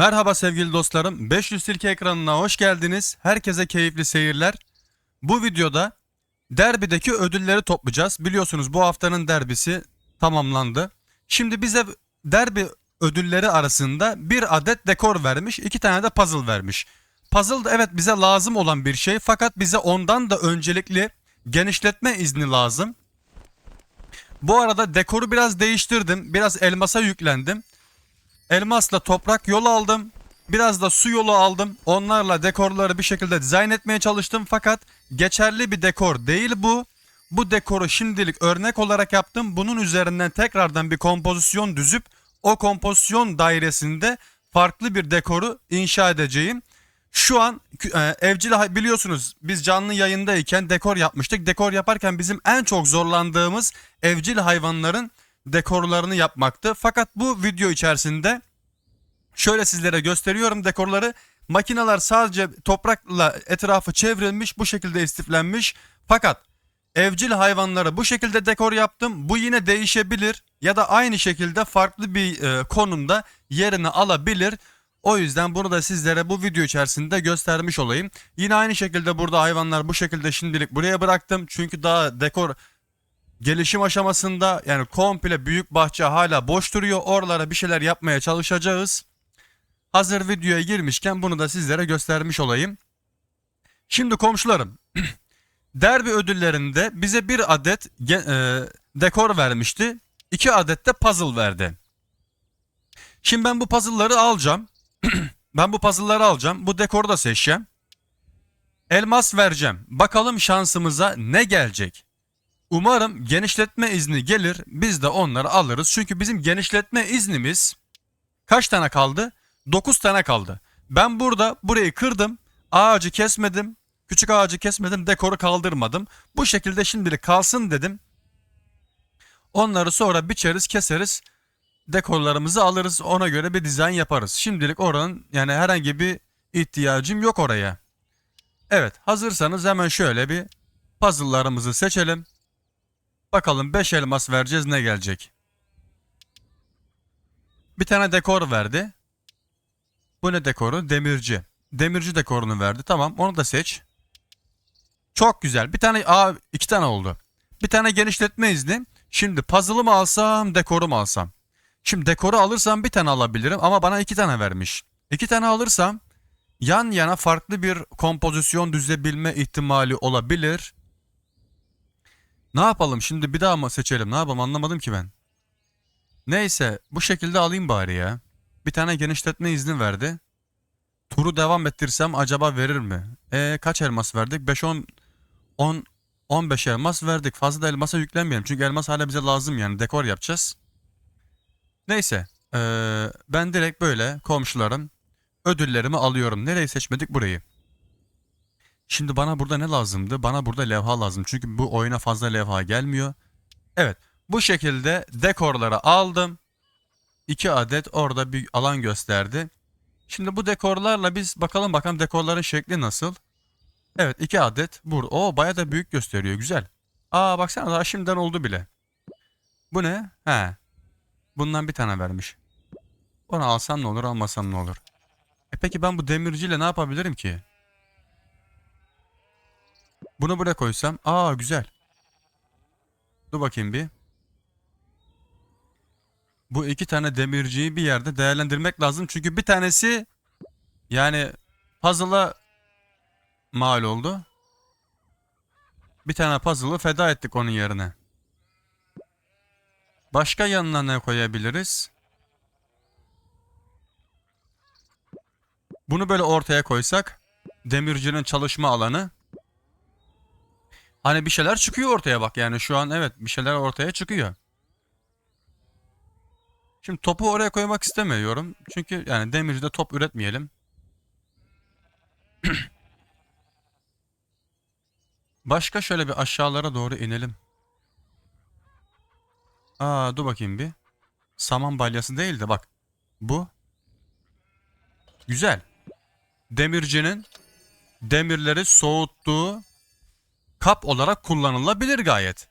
Merhaba sevgili dostlarım. 500 Tilki ekranına hoş geldiniz. Herkese keyifli seyirler. Bu videoda derbideki ödülleri toplayacağız. Biliyorsunuz bu haftanın derbisi tamamlandı. Şimdi bize derbi ödülleri arasında bir adet dekor vermiş, iki tane de puzzle vermiş. Puzzle da evet bize lazım olan bir şey fakat bize ondan da öncelikli genişletme izni lazım. Bu arada dekoru biraz değiştirdim. Biraz elmasa yüklendim. Elmasla toprak yolu aldım. Biraz da su yolu aldım. Onlarla dekorları bir şekilde dizayn etmeye çalıştım. Fakat geçerli bir dekor değil bu. Bu dekoru şimdilik örnek olarak yaptım. Bunun üzerinden tekrardan bir kompozisyon düzüp o kompozisyon dairesinde farklı bir dekoru inşa edeceğim. Şu an e, evcil biliyorsunuz biz canlı yayındayken dekor yapmıştık. Dekor yaparken bizim en çok zorlandığımız evcil hayvanların dekorlarını yapmaktı. Fakat bu video içerisinde şöyle sizlere gösteriyorum dekorları. Makineler sadece toprakla etrafı çevrilmiş bu şekilde istiflenmiş. Fakat evcil hayvanları bu şekilde dekor yaptım. Bu yine değişebilir ya da aynı şekilde farklı bir e, konumda yerini alabilir. O yüzden bunu da sizlere bu video içerisinde göstermiş olayım. Yine aynı şekilde burada hayvanlar bu şekilde şimdilik buraya bıraktım. Çünkü daha dekor gelişim aşamasında yani komple büyük bahçe hala boş duruyor. Oralara bir şeyler yapmaya çalışacağız. Hazır videoya girmişken bunu da sizlere göstermiş olayım. Şimdi komşularım derbi ödüllerinde bize bir adet e, dekor vermişti. iki adet de puzzle verdi. Şimdi ben bu puzzle'ları alacağım. ben bu puzzle'ları alacağım. Bu dekoru da seçeceğim. Elmas vereceğim. Bakalım şansımıza ne gelecek. Umarım genişletme izni gelir. Biz de onları alırız. Çünkü bizim genişletme iznimiz kaç tane kaldı? 9 tane kaldı. Ben burada burayı kırdım. Ağacı kesmedim. Küçük ağacı kesmedim. Dekoru kaldırmadım. Bu şekilde şimdilik kalsın dedim. Onları sonra biçeriz, keseriz. Dekorlarımızı alırız. Ona göre bir dizayn yaparız. Şimdilik oranın yani herhangi bir ihtiyacım yok oraya. Evet, hazırsanız hemen şöyle bir puzzle'larımızı seçelim. Bakalım 5 elmas vereceğiz ne gelecek. Bir tane dekor verdi. Bu ne dekoru? Demirci. Demirci dekorunu verdi. Tamam onu da seç. Çok güzel. Bir tane aa iki tane oldu. Bir tane genişletme izni. Şimdi puzzle'ı mı alsam dekoru mu alsam? Şimdi dekoru alırsam bir tane alabilirim ama bana iki tane vermiş. İki tane alırsam yan yana farklı bir kompozisyon düzebilme ihtimali olabilir. Ne yapalım şimdi bir daha mı seçelim ne yapalım anlamadım ki ben. Neyse bu şekilde alayım bari ya. Bir tane genişletme izni verdi. Turu devam ettirsem acaba verir mi? E kaç elmas verdik? 5 10 10 15 elmas verdik. Fazla da elmasa yüklenmeyelim. Çünkü elmas hala bize lazım yani dekor yapacağız. Neyse. eee, ben direkt böyle komşularım ödüllerimi alıyorum. Nereyi seçmedik burayı. Şimdi bana burada ne lazımdı? Bana burada levha lazım. Çünkü bu oyuna fazla levha gelmiyor. Evet. Bu şekilde dekorları aldım. 2 adet orada bir alan gösterdi. Şimdi bu dekorlarla biz bakalım bakalım dekorların şekli nasıl. Evet 2 adet burada. Oo baya da büyük gösteriyor. Güzel. Aa baksana daha şimdiden oldu bile. Bu ne? He. Bundan bir tane vermiş. Onu alsam ne olur almasam ne olur. E peki ben bu demirciyle ne yapabilirim ki? Bunu buraya koysam. Aa güzel. Dur bakayım bir. Bu iki tane demirciyi bir yerde değerlendirmek lazım. Çünkü bir tanesi yani puzzle'a mal oldu. Bir tane puzzle'ı feda ettik onun yerine. Başka yanına ne koyabiliriz? Bunu böyle ortaya koysak demircinin çalışma alanı Hani bir şeyler çıkıyor ortaya bak yani şu an evet bir şeyler ortaya çıkıyor. Şimdi topu oraya koymak istemiyorum. Çünkü yani demircide top üretmeyelim. Başka şöyle bir aşağılara doğru inelim. Aa dur bakayım bir. Saman balyası değil de bak. Bu. Güzel. Demircinin demirleri soğuttuğu kap olarak kullanılabilir gayet.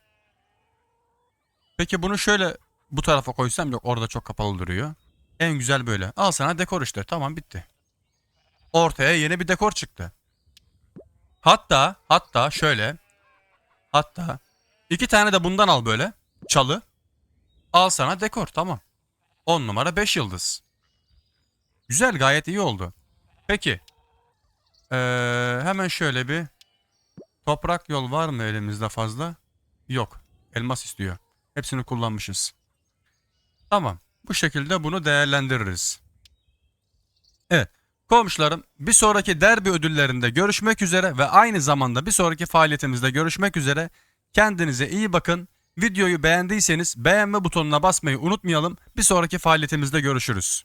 Peki bunu şöyle bu tarafa koysam yok orada çok kapalı duruyor. En güzel böyle. Al sana dekor işte. Tamam bitti. Ortaya yeni bir dekor çıktı. Hatta hatta şöyle. Hatta iki tane de bundan al böyle. Çalı. Al sana dekor tamam. 10 numara 5 yıldız. Güzel gayet iyi oldu. Peki. Ee, hemen şöyle bir toprak yol var mı elimizde fazla? Yok. Elmas istiyor. Hepsini kullanmışız. Tamam. Bu şekilde bunu değerlendiririz. Evet. Komşularım bir sonraki derbi ödüllerinde görüşmek üzere ve aynı zamanda bir sonraki faaliyetimizde görüşmek üzere. Kendinize iyi bakın. Videoyu beğendiyseniz beğenme butonuna basmayı unutmayalım. Bir sonraki faaliyetimizde görüşürüz.